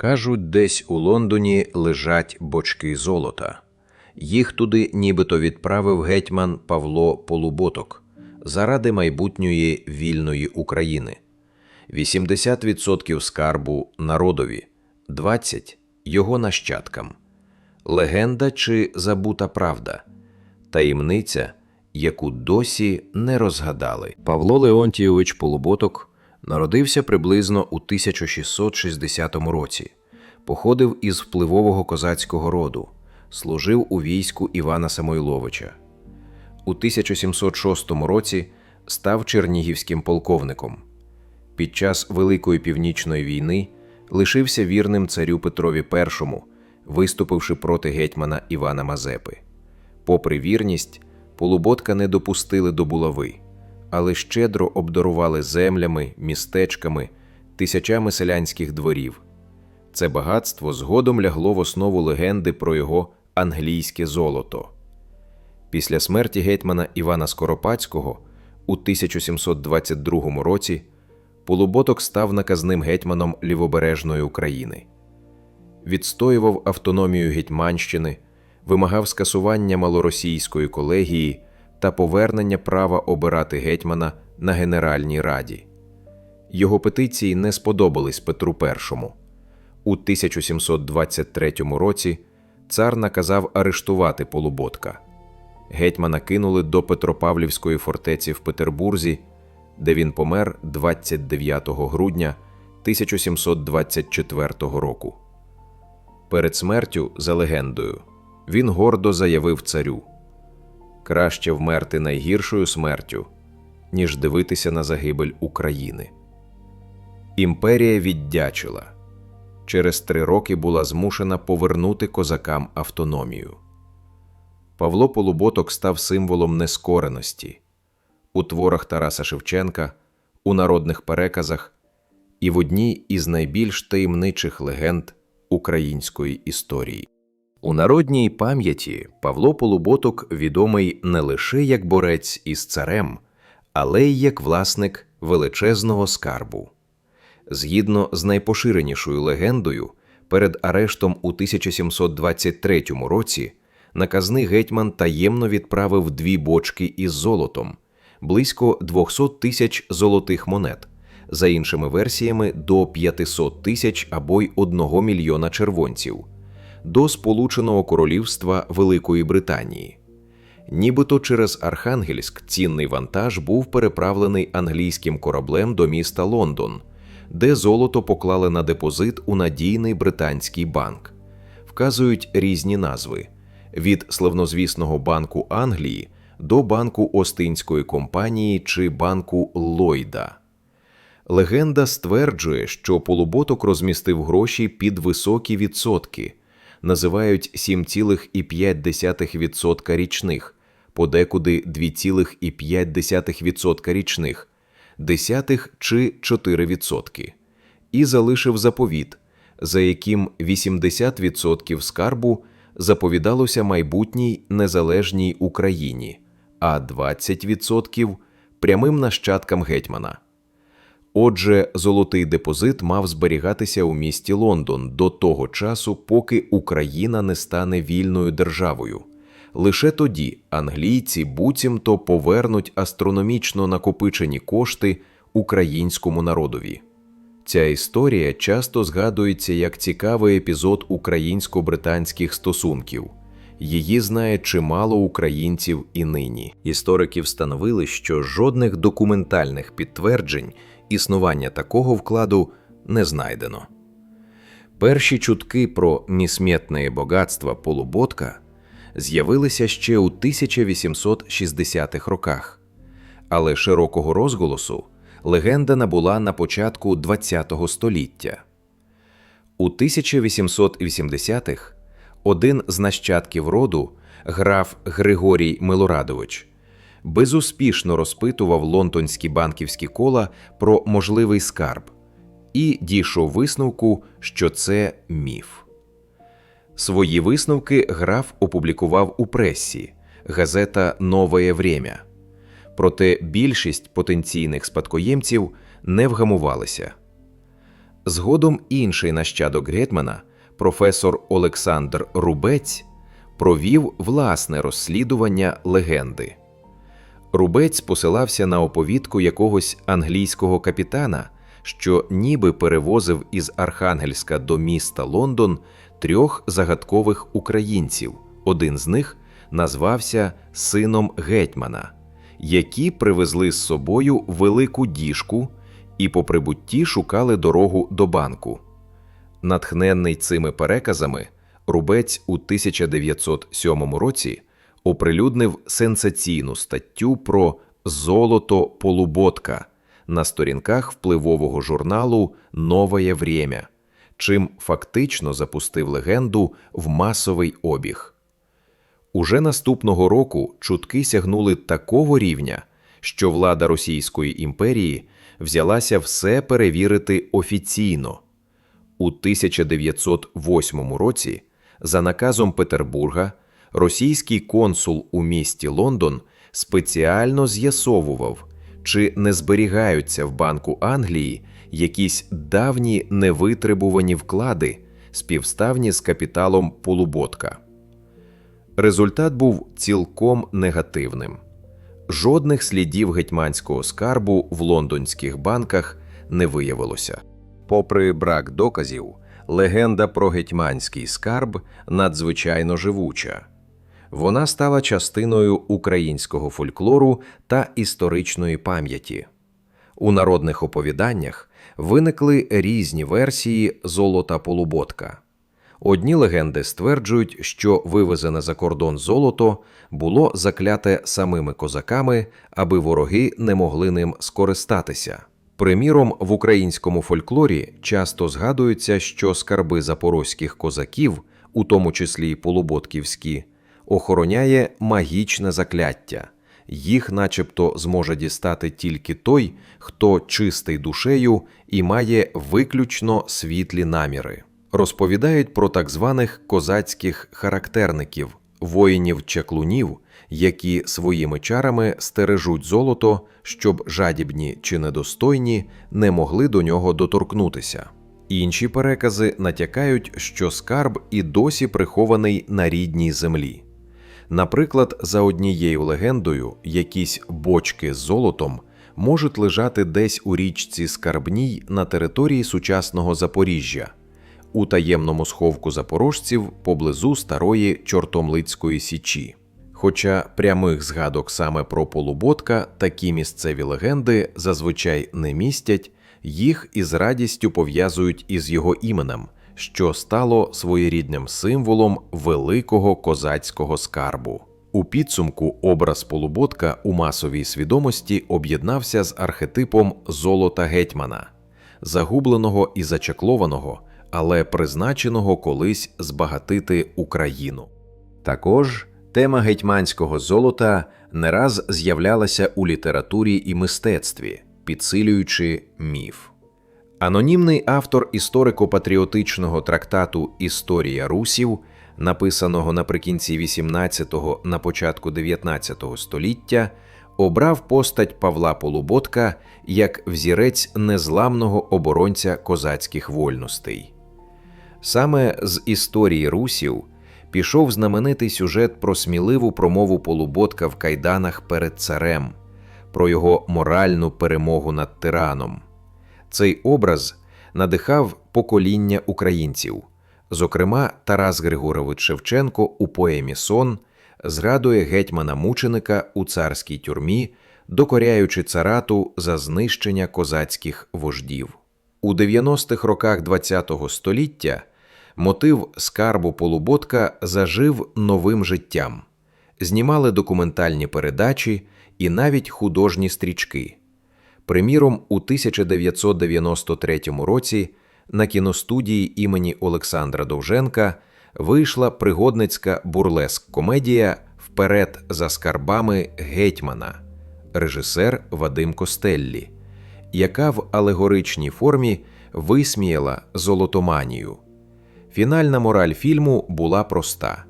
Кажуть, десь у Лондоні лежать бочки золота. Їх туди нібито відправив гетьман Павло Полуботок заради майбутньої вільної України. 80% скарбу народові, 20% його нащадкам. Легенда чи забута правда, таємниця, яку досі не розгадали. Павло Леонтійович Полуботок народився приблизно у 1660 році. Походив із впливового козацького роду, служив у війську Івана Самойловича. У 1706 році став чернігівським полковником. Під час Великої північної війни лишився вірним царю Петрові І, виступивши проти гетьмана Івана Мазепи. Попри вірність, Полуботка не допустили до булави, але щедро обдарували землями, містечками, тисячами селянських дворів. Це багатство згодом лягло в основу легенди про його англійське золото. Після смерті гетьмана Івана Скоропадського у 1722 році Полуботок став наказним гетьманом Лівобережної України. Відстоював автономію Гетьманщини, вимагав скасування малоросійської колегії та повернення права обирати гетьмана на Генеральній Раді. Його петиції не сподобались Петру І. У 1723 році цар наказав арештувати Полуботка. Гетьмана кинули до Петропавлівської фортеці в Петербурзі, де він помер 29 грудня 1724 року. Перед смертю, за легендою, він гордо заявив царю: краще вмерти найгіршою смертю, ніж дивитися на загибель України. Імперія віддячила. Через три роки була змушена повернути козакам автономію. Павло Полуботок став символом нескореності у творах Тараса Шевченка, у народних переказах і в одній із найбільш таємничих легенд української історії. У народній пам'яті Павло Полуботок відомий не лише як борець із царем, але й як власник величезного скарбу. Згідно з найпоширенішою легендою, перед арештом у 1723 році наказний гетьман таємно відправив дві бочки із золотом, близько 200 тисяч золотих монет, за іншими версіями до 500 тисяч або й 1 мільйона червонців, до Сполученого Королівства Великої Британії. Нібито через Архангельськ цінний вантаж був переправлений англійським кораблем до міста Лондон, де золото поклали на депозит у надійний британський банк. Вказують різні назви від славнозвісного банку Англії до банку Остинської компанії чи банку Ллойда. Легенда стверджує, що полуботок розмістив гроші під високі відсотки, називають 7,5% річних, подекуди 2,5% річних, десятих чи 4%, і залишив заповіт, за яким 80% скарбу заповідалося майбутній незалежній Україні, а 20% прямим нащадкам гетьмана. Отже, золотий депозит мав зберігатися у місті Лондон до того часу, поки Україна не стане вільною державою. Лише тоді англійці буцімто повернуть астрономічно накопичені кошти українському народові. Ця історія часто згадується як цікавий епізод українсько-британських стосунків. Її знає чимало українців і нині. Історики встановили, що жодних документальних підтверджень існування такого вкладу не знайдено. Перші чутки про несмітне багатство полуботка з'явилися ще у 1860-х роках, але широкого розголосу легенда набула на початку ХХ століття. У 1880-х один з нащадків роду, граф Григорій Милорадович, безуспішно розпитував лондонські банківські кола про можливий скарб і дійшов висновку, що це міф. Свої висновки граф опублікував у пресі газета Нове Время. Проте більшість потенційних спадкоємців не вгамувалися. Згодом інший нащадок гетьмана, професор Олександр Рубець, провів власне розслідування легенди. Рубець посилався на оповідку якогось англійського капітана, що ніби перевозив із Архангельська до міста Лондон трьох загадкових українців. Один з них назвався сином гетьмана, які привезли з собою велику діжку і по прибутті шукали дорогу до банку. Натхненний цими переказами, Рубець у 1907 році оприлюднив сенсаційну статтю про золото полуботка на сторінках впливового журналу Новое Время, чим фактично запустив легенду в масовий обіг. Уже наступного року чутки сягнули такого рівня, що влада Російської імперії взялася все перевірити офіційно. У 1908 році, за наказом Петербурга, російський консул у місті Лондон спеціально з'ясовував, чи не зберігаються в Банку Англії якісь давні невитребувані вклади, співставні з капіталом полуботка. Результат був цілком негативним. Жодних слідів гетьманського скарбу в лондонських банках не виявилося. Попри брак доказів, легенда про гетьманський скарб надзвичайно живуча. Вона стала частиною українського фольклору та історичної пам'яті. У народних оповіданнях виникли різні версії золота полуботка. Одні легенди стверджують, що вивезене за кордон золото було закляте самими козаками, аби вороги не могли ним скористатися. Приміром, в українському фольклорі часто згадується, що скарби запорозьких козаків, у тому числі й полуботківські, охороняє магічне закляття. Їх, начебто, зможе дістати тільки той, хто чистий душею і має виключно світлі наміри. Розповідають про так званих козацьких характерників, воїнів-чаклунів, які своїми чарами стережуть золото, щоб жадібні чи недостойні не могли до нього доторкнутися. Інші перекази натякають, що скарб і досі прихований на рідній землі. Наприклад, за однією легендою, якісь бочки з золотом можуть лежати десь у річці Скарбній на території сучасного Запоріжжя, у таємному сховку запорожців поблизу старої Чортомлицької січі. Хоча прямих згадок саме про полуботка такі місцеві легенди зазвичай не містять, їх із радістю пов'язують із його іменем, що стало своєрідним символом великого козацького скарбу. У підсумку образ полуботка у масовій свідомості об'єднався з архетипом золота гетьмана, загубленого і зачаклованого, але призначеного колись збагатити Україну. Також тема гетьманського золота не раз з'являлася у літературі і мистецтві, підсилюючи міф. Анонімний автор історико-патріотичного трактату Історія русів, написаного наприкінці 18-го на початку 19 століття, обрав постать Павла Полуботка як взірець незламного оборонця козацьких вольностей. Саме з історії русів пішов знаменитий сюжет про сміливу промову Полуботка в кайданах перед царем, про його моральну перемогу над тираном. Цей образ надихав покоління українців. Зокрема, Тарас Григорович Шевченко у поемі Сон згадує гетьмана мученика у царській тюрмі, докоряючи царату за знищення козацьких вождів. У 90-х роках ХХ століття мотив скарбу полуботка зажив новим життям, знімали документальні передачі і навіть художні стрічки. Приміром, у 1993 році на кіностудії імені Олександра Довженка вийшла пригодницька бурлеск комедія Вперед за скарбами гетьмана, режисер Вадим Костеллі, яка в алегоричній формі висміяла золотоманію. Фінальна мораль фільму була проста: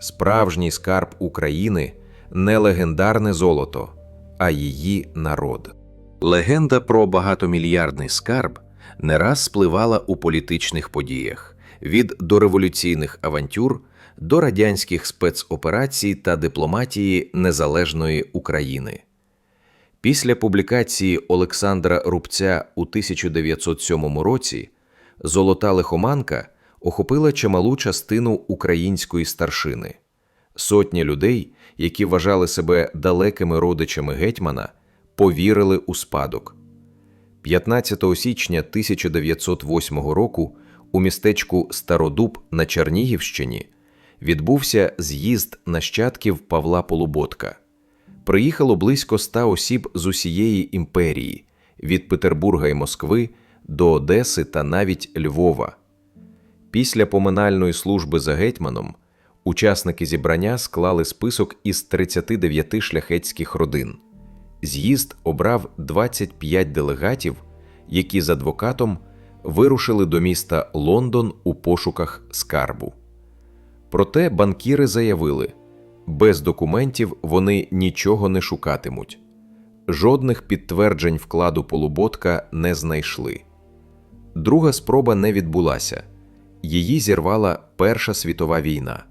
справжній скарб України не легендарне золото, а її народ. Легенда про багатомільярдний скарб не раз спливала у політичних подіях від дореволюційних авантюр до радянських спецоперацій та дипломатії незалежної України. Після публікації Олександра Рубця у 1907 році золота лихоманка охопила чималу частину української старшини. Сотні людей, які вважали себе далекими родичами гетьмана, повірили у спадок. 15 січня 1908 року у містечку Стародуб на Чернігівщині відбувся з'їзд нащадків Павла Полуботка. Приїхало близько ста осіб з усієї імперії від Петербурга і Москви до Одеси та навіть Львова. Після поминальної служби за гетьманом учасники зібрання склали список із 39 шляхетських родин. З'їзд обрав 25 делегатів, які з адвокатом вирушили до міста Лондон у пошуках скарбу. Проте банкіри заявили, без документів вони нічого не шукатимуть. Жодних підтверджень вкладу полуботка не знайшли. Друга спроба не відбулася її зірвала Перша світова війна.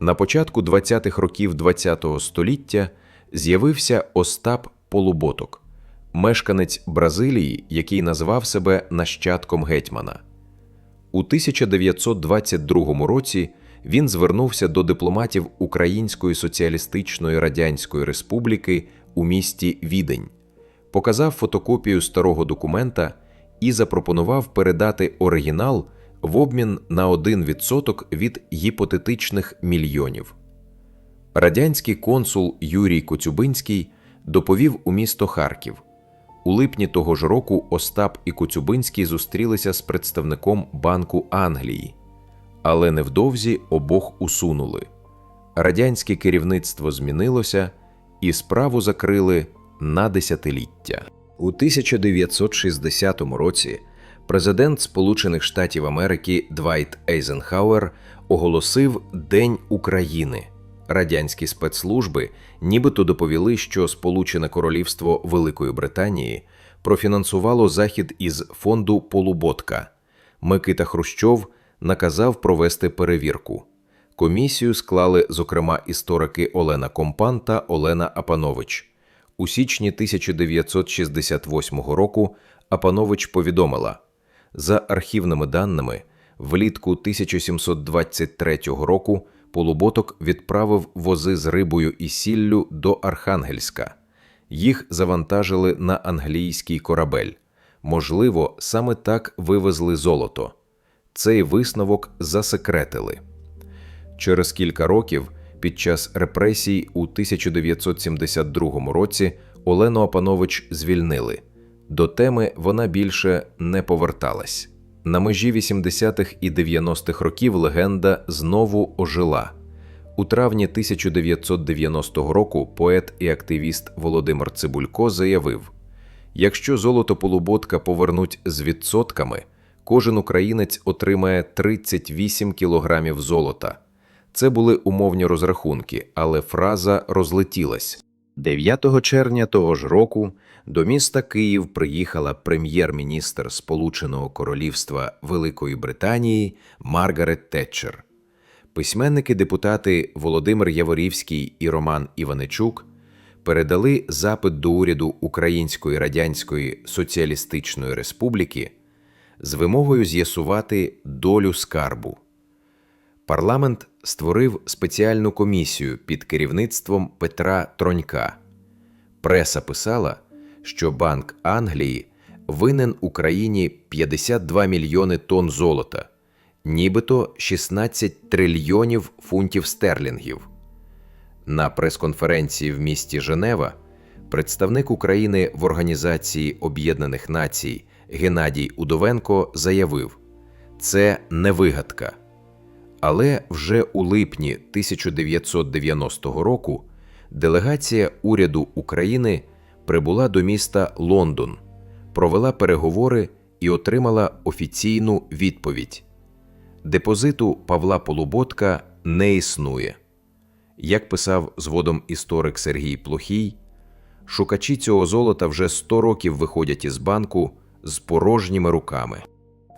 На початку 20-х років ХХ століття з'явився Остап Полуботок, мешканець Бразилії, який назвав себе нащадком гетьмана. У 1922 році він звернувся до дипломатів Української Соціалістичної Радянської Республіки у місті Відень, показав фотокопію старого документа і запропонував передати оригінал в обмін на 1% від гіпотетичних мільйонів. Радянський консул Юрій Коцюбинський доповів у місто Харків. У липні того ж року Остап і Коцюбинський зустрілися з представником Банку Англії, але невдовзі обох усунули. Радянське керівництво змінилося і справу закрили на десятиліття. У 1960 році президент Сполучених Штатів Америки Двайт Ейзенхауер оголосив День України. Радянські спецслужби нібито доповіли, що Сполучене Королівство Великої Британії профінансувало захід із фонду Полуботка. Микита Хрущов наказав провести перевірку. Комісію склали, зокрема, історики Олена Компан та Олена Апанович. У січні 1968 року Апанович повідомила за архівними даними, влітку 1723 року Полуботок відправив вози з рибою і сіллю до Архангельська. Їх завантажили на англійський корабель. Можливо, саме так вивезли золото. Цей висновок засекретили. Через кілька років під час репресій у 1972 році Олену Апанович звільнили. До теми вона більше не поверталась. На межі 80-х і 90-х років легенда знову ожила. У травні 1990 року поет і активіст Володимир Цибулько заявив: якщо золото полуботка повернуть з відсотками, кожен українець отримає 38 кілограмів золота. Це були умовні розрахунки, але фраза розлетілась. 9 червня того ж року до міста Київ приїхала прем'єр-міністр Сполученого Королівства Великої Британії Маргарет Тетчер. Письменники депутати Володимир Яворівський і Роман Іваничук передали запит до уряду Української Радянської Соціалістичної Республіки з вимогою з'ясувати долю скарбу. Парламент створив спеціальну комісію під керівництвом Петра Тронька. Преса писала, що Банк Англії винен Україні 52 мільйони тонн золота, нібито 16 трильйонів фунтів стерлінгів. На прес-конференції в місті Женева представник України в Організації Об'єднаних Націй Геннадій Удовенко заявив: це не вигадка. Але вже у липні 1990 року делегація уряду України прибула до міста Лондон, провела переговори і отримала офіційну відповідь: депозиту Павла Полуботка не існує. Як писав згодом історик Сергій Плохій, шукачі цього золота вже 100 років виходять із банку, з порожніми руками.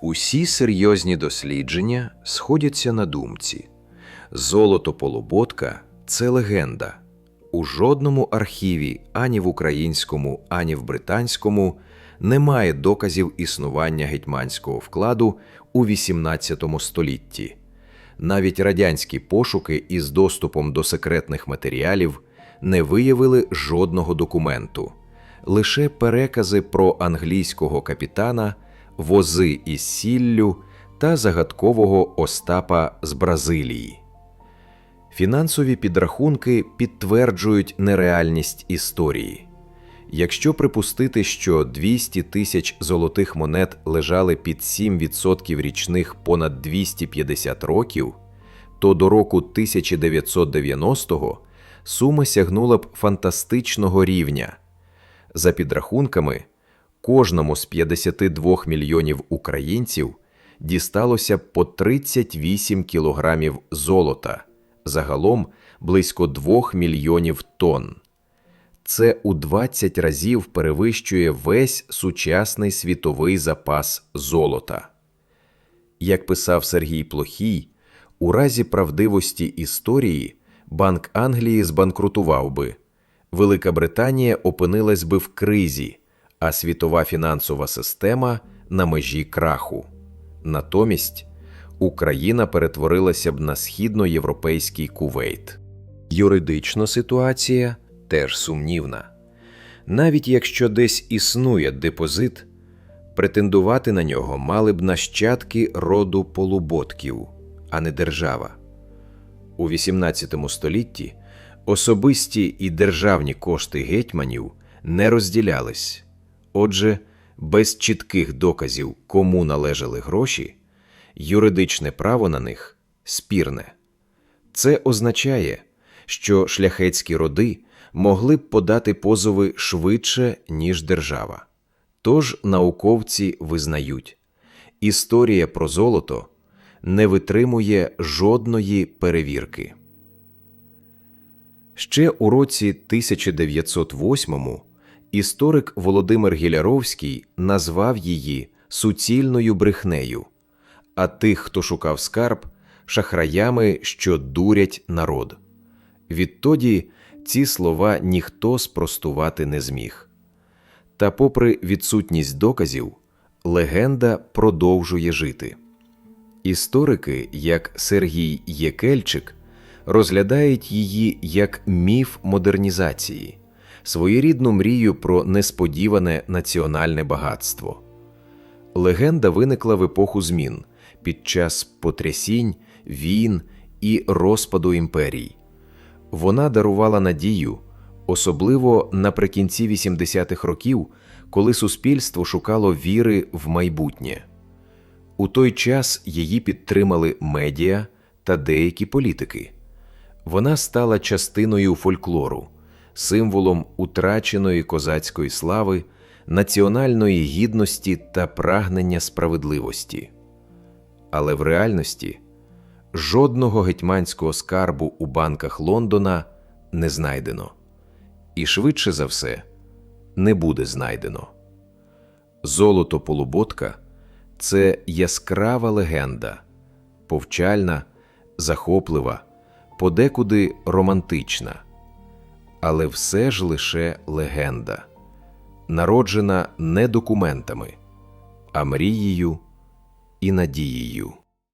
Усі серйозні дослідження сходяться на думці. Золото Полуботка це легенда. У жодному архіві, ані в українському, ані в британському, немає доказів існування гетьманського вкладу у XVIII столітті. Навіть радянські пошуки із доступом до секретних матеріалів не виявили жодного документу, лише перекази про англійського капітана, вози із сіллю та загадкового Остапа з Бразилії. Фінансові підрахунки підтверджують нереальність історії. Якщо припустити, що 200 тисяч золотих монет лежали під 7% річних понад 250 років, то до року 1990-го сума сягнула б фантастичного рівня. За підрахунками, кожному з 52 мільйонів українців дісталося по 38 кілограмів золота, загалом близько 2 мільйонів тонн. Це у 20 разів перевищує весь сучасний світовий запас золота. Як писав Сергій Плохій, у разі правдивості історії Банк Англії збанкрутував би, Велика Британія опинилась би в кризі, а світова фінансова система на межі краху. Натомість Україна перетворилася б на східноєвропейський кувейт. Юридична ситуація теж сумнівна. Навіть якщо десь існує депозит, претендувати на нього мали б нащадки роду полуботків, а не держава. У XVIII столітті особисті і державні кошти гетьманів не розділялись. Отже, без чітких доказів, кому належали гроші, юридичне право на них спірне. Це означає, що шляхетські роди могли б подати позови швидше, ніж держава. Тож науковці визнають, історія про золото не витримує жодної перевірки. Ще у році 1908 історик Володимир Гіляровський назвав її суцільною брехнею, а тих, хто шукав скарб, шахраями, що дурять народ. Відтоді ці слова ніхто спростувати не зміг. Та, попри відсутність доказів, легенда продовжує жити. Історики, як Сергій Єкельчик, розглядають її як міф модернізації, своєрідну мрію про несподіване національне багатство. Легенда виникла в епоху змін під час потрясінь, війн і розпаду імперій. Вона дарувала надію, особливо наприкінці 80-х років, коли суспільство шукало віри в майбутнє. У той час її підтримали медіа та деякі політики. Вона стала частиною фольклору, символом утраченої козацької слави, національної гідності та прагнення справедливості. Але в реальності жодного гетьманського скарбу у банках Лондона не знайдено, і швидше за все не буде знайдено. Золото полуботка це яскрава легенда, повчальна, захоплива, подекуди романтична, але все ж лише легенда, народжена не документами, а мрією і надією.